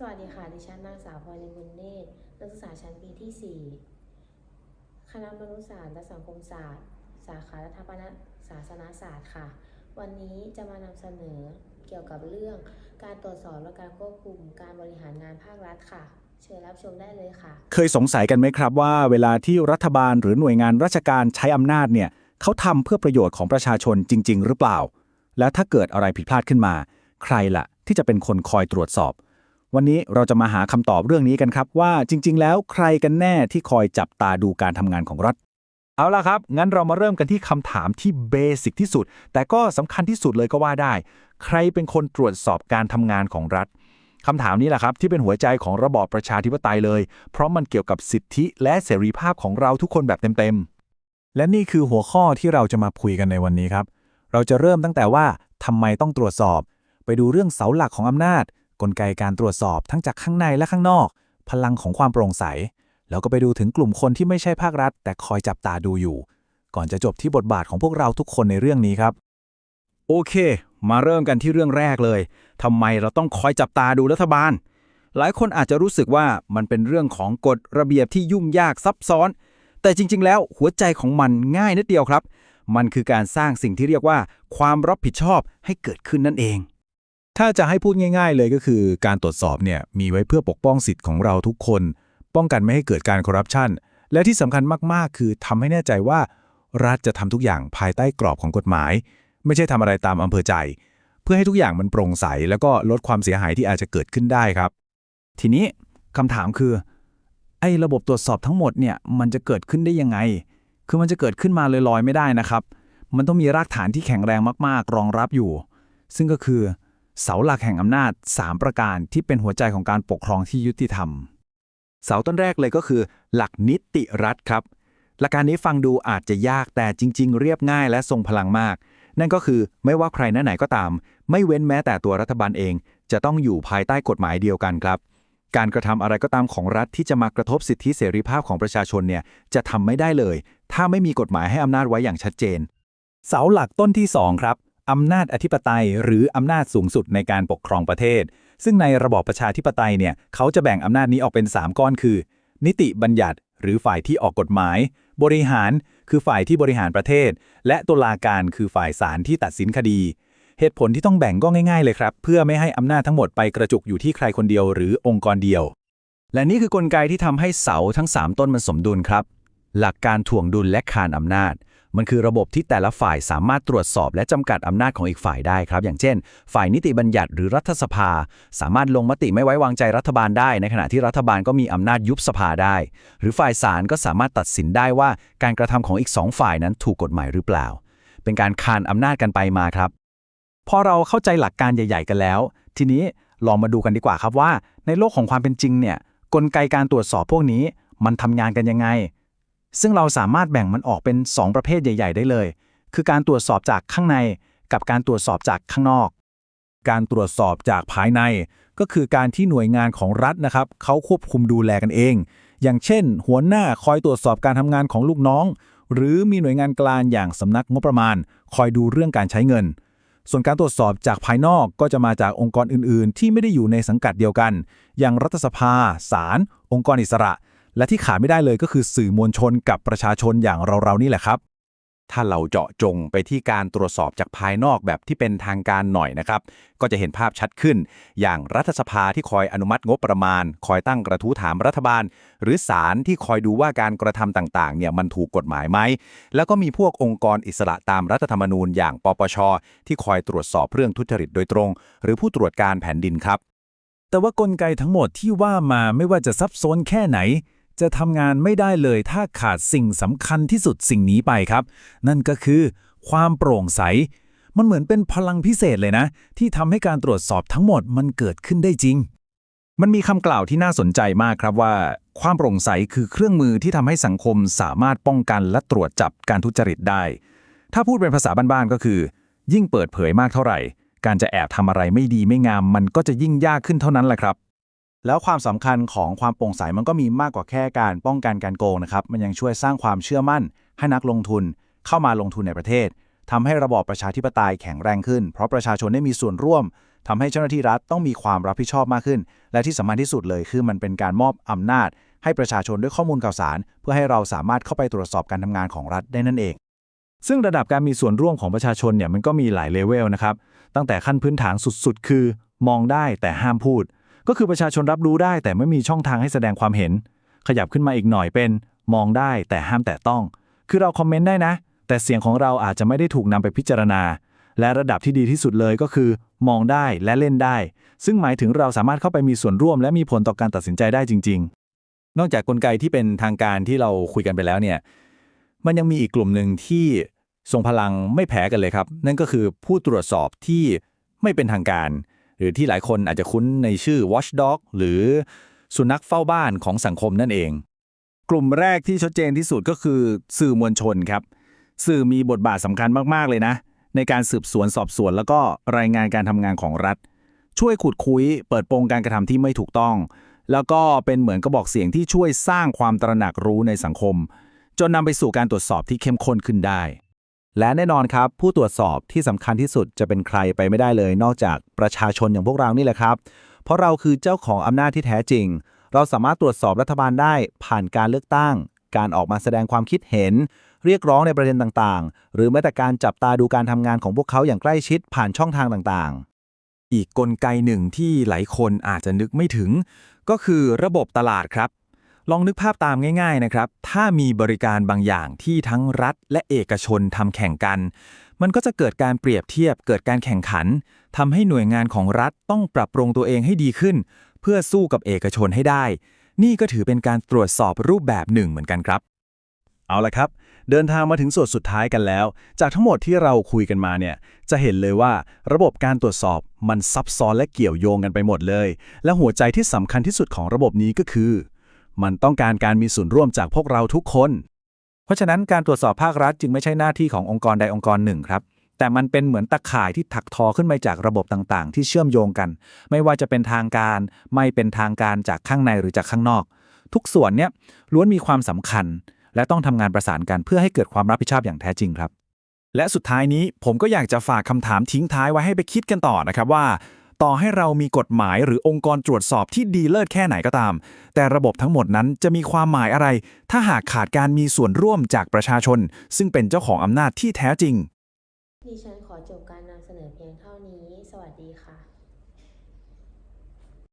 สวัสดีค่ะ ดิฉันนางสาวพลอยลินบุญเนตรนักศึกษาชั้นปีที่ 4 คณะมนุษยศาสตร์และสังคมศาสตร์ สาขารัฐประศาสนาศาสตร์ค่ะ วันนี้จะมานำเสนอเกี่ยวกับเรื่องการตรวจสอบและการควบคุมการบริหารงานภาครัฐค่ะ เชิญรับชมได้เลยค่ะ เคยสงสัยกันไหมครับว่า เวลาที่รัฐบาลหรือหน่วยงานราชการใช้อำนาจเนี่ยเขาทำเพื่อประโยชน์ของประชาชนจริง ๆ หรือเปล่า และถ้าเกิดอะไรผิดพลาดขึ้นมา ใครล่ะที่จะเป็นคนคอยตรวจสอบ วันนี้เราจะมาหาคำตอบเรื่องนี้กันครับว่าจริง ๆ แล้วใครกันแน่ที่คอยจับตาดูการทำงานของรัฐ เอาล่ะครับ งั้นเรามาเริ่มกันที่คำถามที่เบสิกที่สุด แต่ก็สำคัญที่สุดเลยก็ว่าได้ ใครเป็นคนตรวจสอบการทำงานของรัฐคำถามนี้แหละครับที่เป็นหัวใจของระบอบประชาธิปไตยเลย เพราะมันเกี่ยวกับสิทธิและเสรีภาพของเราทุกคนแบบเต็มๆ และนี่คือหัวข้อที่เราจะมาคุยกันในวันนี้ครับ เราจะเริ่มตั้งแต่ว่าทำไมต้องตรวจสอบ ไปดูเรื่องเสาหลักของอำนาจ กลไกการตรวจสอบทั้งจากข้างในและข้างนอก พลังของความโปร่งใส แล้วก็ไปดูถึงกลุ่มคนที่ไม่ใช่ภาครัฐ แต่คอยจับตาดูอยู่ ก่อนจะจบที่บทบาทของพวกเราทุกคนในเรื่องนี้ครับ โอเค มาเริ่มกันที่เรื่องแรกเลยทำไมเราต้องคอยจับตาดูรัฐบาล หลายคนอาจจะรู้สึกว่ามันเป็นเรื่องของกฎระเบียบที่ยุ่งยากซับซ้อน แต่จริง ๆ แล้วหัวใจของมันง่ายนิดเดียวครับ มันคือการสร้างสิ่งที่เรียกว่า ความรับผิดชอบให้เกิดขึ้นนั่นเอง ถ้าจะให้พูดง่าย ๆ เลยก็คือ การตรวจสอบเนี่ยมีไว้เพื่อปกป้องสิทธิ์ของเราทุกคน ป้องกันไม่ให้เกิดการคอร์รัปชันและที่สำคัญมากๆ คือทำให้แน่ใจว่า รัฐจะทำทุกอย่างภายใต้กรอบของกฎหมาย ไม่ใช่ทำอะไรตามอำเภอใจ เพื่อให้ทุกอย่างมันโปร่งใส แล้วก็ลดความเสียหายที่อาจจะเกิดขึ้นได้ครับ ทีนี้คำถามคือไอ้ระบบตรวจสอบทั้งหมดเนี่ยมันจะเกิดขึ้นได้ยังไง คือมันจะเกิดขึ้นมาลอยๆไม่ได้นะครับ มันต้องมีรากฐานที่แข็งแรงมากๆ รองรับอยู่ ซึ่งก็คือ เสาหลักแห่งอำนาจ 3 ประการที่เป็นหัวใจของการปกครองที่ยุติธรรม เสาต้นแรกเลยก็คือ หลักนิติรัฐครับ หลักการนี้ฟังดูอาจจะยากแต่จริง ๆ เรียบง่ายและทรงพลังมาก นั่นก็คือไม่ว่าใครหน้าไหนก็ตาม ไม่เว้นแม้แต่ตัวรัฐบาลเอง จะต้องอยู่ภายใต้กฎหมายเดียวกันครับ การกระทำอะไรก็ตามของรัฐที่จะมากระทบสิทธิเสรีภาพของประชาชนเนี่ยจะทำไม่ได้เลย ถ้าไม่มีกฎหมายให้อำนาจไว้อย่างชัดเจน เสาหลักต้นที่2ครับ อำนาจอธิปไตย หรืออำนาจสูงสุดในการปกครองประเทศ ซึ่งในระบอบประชาธิปไตยเนี่ยเขาจะแบ่งอำนาจนี้ออกเป็น 3 ก้อนคือ นิติบัญญัติ หรือฝ่ายที่ออกกฎหมาย บริหารคือฝ่ายที่บริหารประเทศ และตุลาการคือฝ่ายศาลที่ตัดสินคดี เหตุผลที่ต้องแบ่งก็ง่ายๆเลยครับ เพื่อไม่ให้อำนาจทั้งหมดไปกระจุกอยู่ที่ใครคนเดียวหรือองค์กรเดียว และนี่คือกลไกที่ทำให้เสาทั้ง 3 ต้นมันสมดุลครับ หลักการถ่วงดุลและคานอำนาจ มันคือระบบที่แต่ละฝ่ายสามารถตรวจสอบและจำกัดอำนาจของอีกฝ่ายได้ครับ อย่างเช่น ฝ่ายนิติบัญญัติหรือรัฐสภา สามารถลงมติไม่ไว้วางใจรัฐบาลได้ ในขณะที่รัฐบาลก็มีอำนาจยุบสภาได้ หรือฝ่ายศาลก็สามารถตัดสินได้ว่าการกระทำของอีกสองฝ่ายนั้นถูกกฎหมายหรือเปล่า เป็นการคานอำนาจกันไปมาครับ พอเราเข้าใจหลักการใหญ่ ๆ กันแล้ว ทีนี้ลองมาดูกันดีกว่าครับว่า ในโลกของความเป็นจริงเนี่ยกลไกการตรวจสอบพวกนี้ มันทำงานกันยังไง ซึ่งเราสามารถแบ่งมันออกเป็น 2 ประเภทใหญ่ ๆ ได้เลย คือการตรวจสอบจากข้างใน กับการตรวจสอบจากข้างนอก การตรวจสอบจากภายใน ก็คือการที่หน่วยงานของรัฐนะครับเขาควบคุมดูแลกันเอง อย่างเช่น หัวหน้าคอยตรวจสอบการทำงานของลูกน้อง หรือมีหน่วยงานกลางอย่างสำนักงบประมาณ คอยดูเรื่องการใช้เงิน ส่วนการตรวจสอบจากภายนอกก็จะมาจากองค์กรอื่น ๆ ที่ไม่ได้อยู่ในสังกัดเดียวกัน อย่างรัฐสภาศาลองค์กรอิสระ และที่ขาดไม่ได้เลยก็คือสื่อมวลชนกับประชาชนอย่างเราๆนี่แหละครับ ถ้าเราเจาะจงไปที่การตรวจสอบจากภายนอกแบบที่เป็นทางการหน่อยนะครับ ก็จะเห็นภาพชัดขึ้น อย่างรัฐสภาที่คอยอนุมัติงบประมาณ คอยตั้งกระทู้ถามรัฐบาล หรือศาลที่คอยดูว่าการกระทำต่างๆเนี่ยมันถูกกฎหมายไหม แล้วก็มีพวกองค์กรอิสระตามรัฐธรรมนูญ อย่างปปช ที่คอยตรวจสอบเรื่องทุจริตโดยตรง หรือผู้ตรวจการแผ่นดินครับ แต่ว่ากลไกทั้งหมดที่ว่ามาไม่ว่าจะซับซ้อนแค่ไหน จะทำงานไม่ได้เลยถ้าขาดสิ่งสำคัญที่สุดสิ่งนี้ไปครับ นั่นก็คือ ความโปร่งใส มันเหมือนเป็นพลังพิเศษเลยนะ ที่ทำให้การตรวจสอบทั้งหมดมันเกิดขึ้นได้จริง มันมีคำกล่าวที่น่าสนใจมากครับว่า ความโปร่งใสคือเครื่องมือที่ทำให้สังคมสามารถป้องกันและตรวจจับการทุจริตได้ ถ้าพูดเป็นภาษาบ้านๆก็คือ ยิ่งเปิดเผยมากเท่าไหร่ การจะแอบทำอะไรไม่ดีไม่งาม มันก็จะยิ่งยากขึ้นเท่านั้นแหละครับ แล้วความสำคัญของความโปร่งใสมันก็มีมากกว่าแค่การป้องกันการโกงนะครับ มันยังช่วยสร้างความเชื่อมั่น ให้นักลงทุนเข้ามาลงทุนในประเทศทำให้ระบอบประชาธิปไตยแข็งแรงขึ้น เพราะประชาชนได้มีส่วนร่วมทำให้เจ้าหน้าที่รัฐต้องมีความรับผิดชอบมากขึ้น และที่สำคัญที่สุดเลยคือมันเป็นการมอบอำนาจ ให้ประชาชนด้วยข้อมูลข่าวสาร เพื่อให้เราสามารถเข้าไปตรวจสอบการทำงานของรัฐได้นั่นเอง ซึ่งระดับการมีส่วนร่วมของประชาชนเนี่ยมันก็มีหลายเลเวลนะครับตั้งแต่ขั้นพื้นฐานสุดๆ คือ มองได้แต่ห้ามพูด ก็คือประชาชนรับรู้ได้แต่ไม่มีช่องทางให้แสดงความเห็น ขยับขึ้นมาอีกหน่อยเป็น มองได้แต่ห้ามแตะต้อง คือเราคอมเมนต์ได้นะ แต่เสียงของเราอาจจะไม่ได้ถูกนำไปพิจารณา และระดับที่ดีที่สุดเลยก็คือ มองได้และเล่นได้ ซึ่งหมายถึงเราสามารถเข้าไปมีส่วนร่วม และมีผลต่อการตัดสินใจได้จริง ๆ นอกจากกลไกที่เป็นทางการที่เราคุยกันไปแล้วเนี่ยมันยังมีอีกกลุ่มหนึ่งที่ทรงพลังไม่แพ้กันเลยครับ นั่นก็คือผู้ตรวจสอบที่ไม่เป็นทางการ หรือที่หลายคนอาจจะคุ้นในชื่อ watchdog หรือสุนัขเฝ้าบ้านของสังคมนั่นเอง กลุ่มแรกที่ชัดเจนที่สุดก็คือสื่อมวลชนครับ สื่อมีบทบาทสำคัญมากๆเลยนะ ในการสืบสวนสอบสวน แล้วก็รายงานการทำงานของรัฐ ช่วยขุดคุย เปิดโปงการกระทำที่ไม่ถูกต้อง แล้วก็เป็นเหมือนกระบอกเสียงที่ช่วยสร้างความตระหนักรู้ในสังคม จนนำไปสู่การตรวจสอบที่เข้มข้นขึ้นได้ และแน่นอนครับ ผู้ตรวจสอบที่สำคัญที่สุดจะเป็นใครไปไม่ได้เลย นอกจากประชาชนอย่างพวกเรานี่แหละครับ เพราะเราคือเจ้าของอำนาจที่แท้จริง เราสามารถตรวจสอบรัฐบาลได้ผ่านการเลือกตั้ง การออกมาแสดงความคิดเห็น เรียกร้องในประเด็นต่างๆ หรือแม้แต่การจับตาดูการทำงานของพวกเขาอย่างใกล้ชิดผ่านช่องทางต่างๆ อีกกลไกหนึ่งที่หลายคนอาจจะนึกไม่ถึง ก็คือระบบตลาดครับ ลองนึกภาพตามง่าย ๆนะครับ ถ้ามีบริการบางอย่างที่ทั้งรัฐและเอกชนทำแข่งกัน มันก็จะเกิดการเปรียบเทียบ เกิดการแข่งขันทำให้หน่วยงานของรัฐต้องปรับปรุงตัวเองให้ดีขึ้น เพื่อสู้กับเอกชนให้ได้ นี่ก็ถือเป็นการตรวจสอบรูปแบบหนึ่งเหมือนกันครับ เอาละครับ เดินทางมาถึงส่วนสุดท้ายกันแล้ว จากทั้งหมดที่เราคุยกันมาเนี่ย จะเห็นเลยว่าระบบการตรวจสอบมันซับซ้อนและเกี่ยวโยงกันไปหมดเลย และหัวใจที่สำคัญที่สุดของระบบนี้ก็คือ มันต้องการการมีส่วนร่วมจากพวกเราทุกคน เพราะฉะนั้นการตรวจสอบภาครัฐจึงไม่ใช่หน้าที่ขององค์กรใดองค์กรหนึ่งครับ แต่มันเป็นเหมือนตะข่ายที่ถักทอขึ้นมาจากระบบต่างๆ ที่เชื่อมโยงกัน ไม่ว่าจะเป็นทางการ ไม่เป็นทางการจากข้างในหรือจากข้างนอก ทุกส่วนเนี้ยล้วนมีความสำคัญ และต้องทำงานประสานกันเพื่อให้เกิดความรับผิดชอบอย่างแท้จริงครับ และสุดท้ายนี้ผมก็อยากจะฝากคำถามทิ้งท้ายไว้ให้ไปคิดกันต่อนะครับว่า ต่อให้เรามีกฎหมายหรือองค์กรตรวจสอบที่ดีเลิศแค่ไหนก็ตาม แต่ระบบทั้งหมดนั้นจะมีความหมายอะไร ถ้าหากขาดการมีส่วนร่วมจากประชาชน ซึ่งเป็นเจ้าของอำนาจที่แท้จริงดิฉันขอจบการนำเสนอเพียงเท่านี้ สวัสดีค่ะ